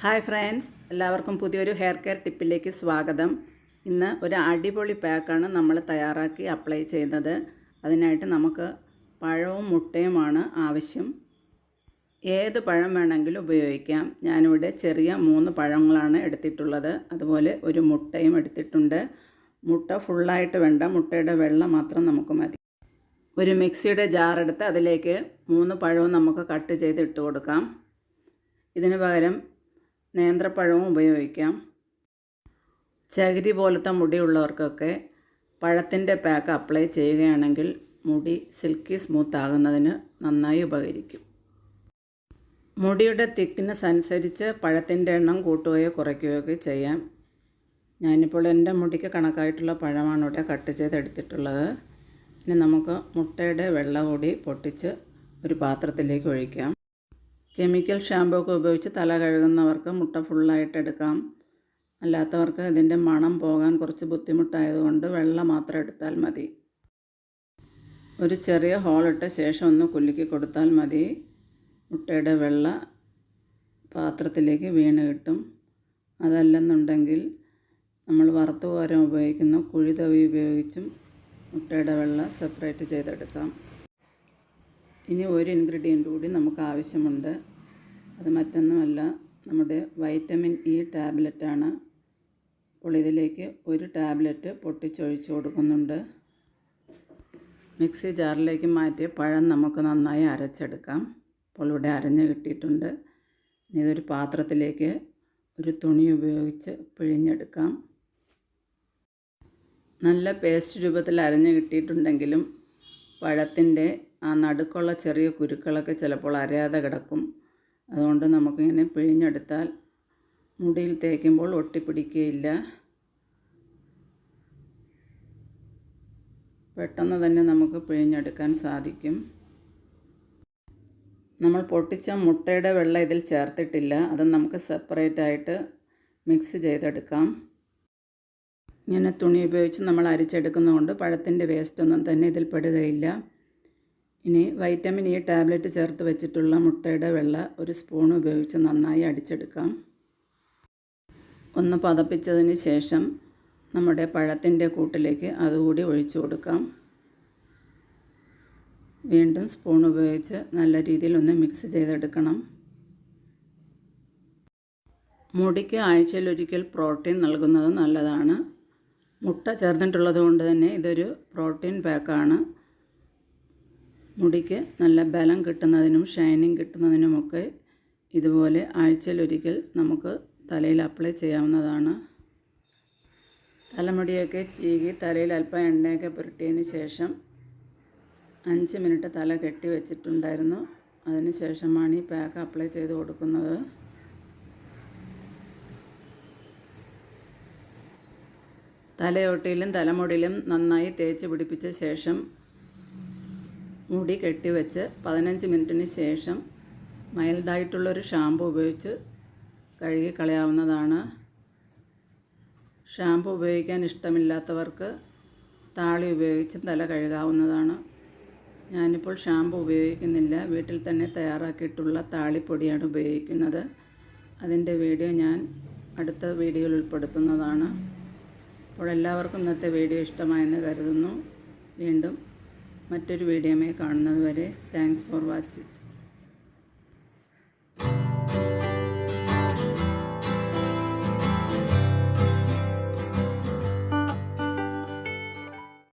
Hi friends എല്ലാവർക്കും പുതിയൊരു hair care ടിപ്പിലേക്ക് സ്വാഗതം. ഇന്ന് ഒരു അടിപൊളി പാക്കാണ് നമ്മൾ തയ്യാറാക്കി അപ്ലൈ ചെയ്യുന്നത്. അതിനായിട്ട് നമുക്ക് പഴവും മുട്ടയുമാണ് ആവശ്യം. ഏത് പഴം വേണമെങ്കിലും ഉപയോഗിക്കാം. ഞാനിവിടെ ചെറിയ മൂന്ന് പഴങ്ങളാണ് എടുത്തിട്ടുള്ളത്. അതുപോലെ ഒരു മുട്ടയും എടുത്തിട്ടുണ്ട്. മുട്ട ഫുള്ളായിട്ട് വേണ്ട. മുട്ടയുടെ വെള്ളം മാത്രം നമുക്ക് മതി. ഒരു മിക്സിയുടെ ജാർ എടുത്ത് അതിലേക്ക് മൂന്ന് പഴവും നമുക്ക് കട്ട് ചെയ്ത് ഇട്ട് കൊടുക്കാം. ഇതിന് പകരം നേന്ത്രപ്പഴവും ഉപയോഗിക്കാം. ചകിരി പോലത്തെ മുടിയുള്ളവർക്കൊക്കെ പഴത്തിന്റെ പാക്ക് അപ്ലൈ ചെയ്യുകയാണെങ്കിൽ മുടി സിൽക്കി സ്മൂത്ത് ആകുന്നതിന് നന്നായി ഉപകരിക്കും. മുടിയുടെ തിക്നെസ് അനുസരിച്ച് പഴത്തിന്റെ എണ്ണം കൂട്ടുകയോ കുറയ്ക്കുകയോ ഒക്കെ ചെയ്യാം. ഞാനിപ്പോൾ എന്റെ മുടിക്ക് കണക്കായിട്ടുള്ള പഴമാണ് ഇവിടെ കട്ട് ചെയ്തെടുത്തിട്ടുള്ളത്. ഇനി നമുക്ക് മുട്ടയുടെ വെള്ളം കൂടി പൊട്ടിച്ച് ഒരു പാത്രത്തിലേക്ക് ഒഴിക്കാം. കെമിക്കൽ ഷാമ്പൂ ഒക്കെ ഉപയോഗിച്ച് തല കഴുകുന്നവർക്ക് മുട്ട ഫുള്ളായിട്ട് എടുക്കാം. അല്ലാത്തവർക്ക് ഇതിന്റെ മണം പോകാൻ കുറച്ച് ബുദ്ധിമുട്ടായതുകൊണ്ട് വെള്ളം മാത്രം എടുത്താൽ മതി. ഒരു ചെറിയ ഹോളിട്ട ശേഷം ഒന്ന് കുലുക്കി കൊടുത്താൽ മതി. മുട്ടയുടെ വെള്ള പാത്രത്തിലേക്ക് വീണ് കിട്ടും. അതല്ലെന്നുണ്ടെങ്കിൽ നമ്മൾ വറുത്ത് കോരാൻ ഉപയോഗിക്കുന്ന കുഴിതവി ഉപയോഗിച്ചും മുട്ടയുടെ വെള്ള സെപ്പറേറ്റ് ചെയ്തെടുക്കാം. ഇനി ഒരു ഇൻഗ്രീഡിയന്റ് കൂടി നമുക്ക് ആവശ്യമുണ്ട്. അത് മറ്റൊന്നുമല്ല നമ്മുടെ വൈറ്റമിൻ ഇ ടാബ്ലറ്റാണ് അപ്പോൾ ഇതിലേക്ക് ഒരു ടാബ്ലറ്റ് പൊട്ടിച്ചൊഴിച്ച് കൊടുക്കുന്നുണ്ട്. മിക്സി ജാറിലേക്ക് മാറ്റി പഴം നമുക്ക് നന്നായി അരച്ചെടുക്കാം. അപ്പോൾ ഇവിടെ അരഞ്ഞ് കിട്ടിയിട്ടുണ്ട്. ഇനി ഇതൊരു പാത്രത്തിലേക്ക് ഒരു തുണി ഉപയോഗിച്ച് പിഴിഞ്ഞെടുക്കാം. നല്ല പേസ്റ്റ് രൂപത്തിൽ അരഞ്ഞ് കിട്ടിയിട്ടുണ്ടെങ്കിലും പഴത്തിന്റെ ആ നടുക്കുള്ള ചെറിയ കുരുക്കളൊക്കെ ചിലപ്പോൾ അരയാതെ കിടക്കും. അതുകൊണ്ട് നമുക്കിങ്ങനെ പിഴിഞ്ഞെടുത്താൽ മുടിയിൽ തേക്കുമ്പോൾ ഒട്ടിപ്പിടിക്കുകയില്ല. പെട്ടെന്ന് തന്നെ നമുക്ക് പിഴിഞ്ഞെടുക്കാൻ സാധിക്കും. നമ്മൾ പൊട്ടിച്ച മുട്ടയുടെ വെള്ളം ഇതിൽ ചേർത്തിട്ടില്ല. അത് നമുക്ക് സെപ്പറേറ്റ് ആയിട്ട് മിക്സ് ചെയ്തെടുക്കാം. ഇങ്ങനെ തുണി ഉപയോഗിച്ച് നമ്മൾ അരിച്ചെടുക്കുന്നതുകൊണ്ട് പഴത്തിന്റെ വേസ്റ്റൊന്നും തന്നെ ഇതിൽ പെടുകയില്ല. ഇനി വൈറ്റമിൻ ഇ ടാബ്ലറ്റ് ചേർത്ത് വെച്ചിട്ടുള്ള മുട്ടയുടെ വെള്ള ഒരു സ്പൂൺ ഉപയോഗിച്ച് നന്നായി അടിച്ചെടുക്കാം. ഒന്ന് പതപ്പിച്ചതിന് ശേഷം നമ്മുടെ പഴത്തിന്റെ കൂട്ടിലേക്ക് അതുകൂടി ഒഴിച്ചു കൊടുക്കാം. വീണ്ടും സ്പൂൺ ഉപയോഗിച്ച് നല്ല രീതിയിൽ ഒന്ന് മിക്സ് ചെയ്തെടുക്കണം. മുടിക്ക് ആഴ്ചയിലൊരിക്കൽ പ്രോട്ടീൻ നൽകുന്നത് നല്ലതാണ്. മുട്ട ചേർന്നിട്ടുള്ളത് കൊണ്ട് തന്നെ ഇതൊരു പ്രോട്ടീൻ പാക്കാണ് മുടിക്ക് നല്ല ബലം കിട്ടുന്നതിനും ഷൈനിങ് കിട്ടുന്നതിനുമൊക്കെ ഇതുപോലെ ആഴ്ചയിലൊരിക്കൽ നമുക്ക് തലയിൽ അപ്ലൈ ചെയ്യാവുന്നതാണ്. തലമുടിയൊക്കെ ചീകി തലയിൽ അല്പം എണ്ണയൊക്കെ പുരട്ടിയതിന് ശേഷം അഞ്ച് മിനിറ്റ് തല കെട്ടി വെച്ചിട്ടുണ്ടായിരുന്നു. അതിന് ശേഷമാണ് ഈ പാക്ക് അപ്ലൈ ചെയ്ത് കൊടുക്കുന്നത്. തലയോട്ടിയിലും തലമുടിയിലും നന്നായി തേച്ച് പിടിപ്പിച്ച ശേഷം മുടി കെട്ടിവെച്ച് പതിനഞ്ച് മിനിറ്റിന് ശേഷം മൈൽഡായിട്ടുള്ളൊരു ഷാമ്പു ഉപയോഗിച്ച് കഴുകി കളയാവുന്നതാണ്. ഷാമ്പു ഉപയോഗിക്കാൻ ഇഷ്ടമില്ലാത്തവർക്ക് താളി ഉപയോഗിച്ച് തല കഴുകാവുന്നതാണ്. ഞാനിപ്പോൾ ഷാമ്പു ഉപയോഗിക്കുന്നില്ല. വീട്ടിൽ തന്നെ തയ്യാറാക്കിയിട്ടുള്ള താളിപ്പൊടിയാണ് ഉപയോഗിക്കുന്നത്. അതിന്റെ വീഡിയോ ഞാൻ അടുത്ത വീഡിയോയിൽ ഉൾപ്പെടുത്തുന്നതാണ്. അപ്പോൾ എല്ലാവർക്കും ഇന്നത്തെ വീഡിയോ ഇഷ്ടമായെന്ന് കരുതുന്നു. വീണ്ടും മറ്റൊരു വീഡിയോമേ കാണുന്നതുവരെ താങ്ക്സ് ഫോർ വാച്ചിങ്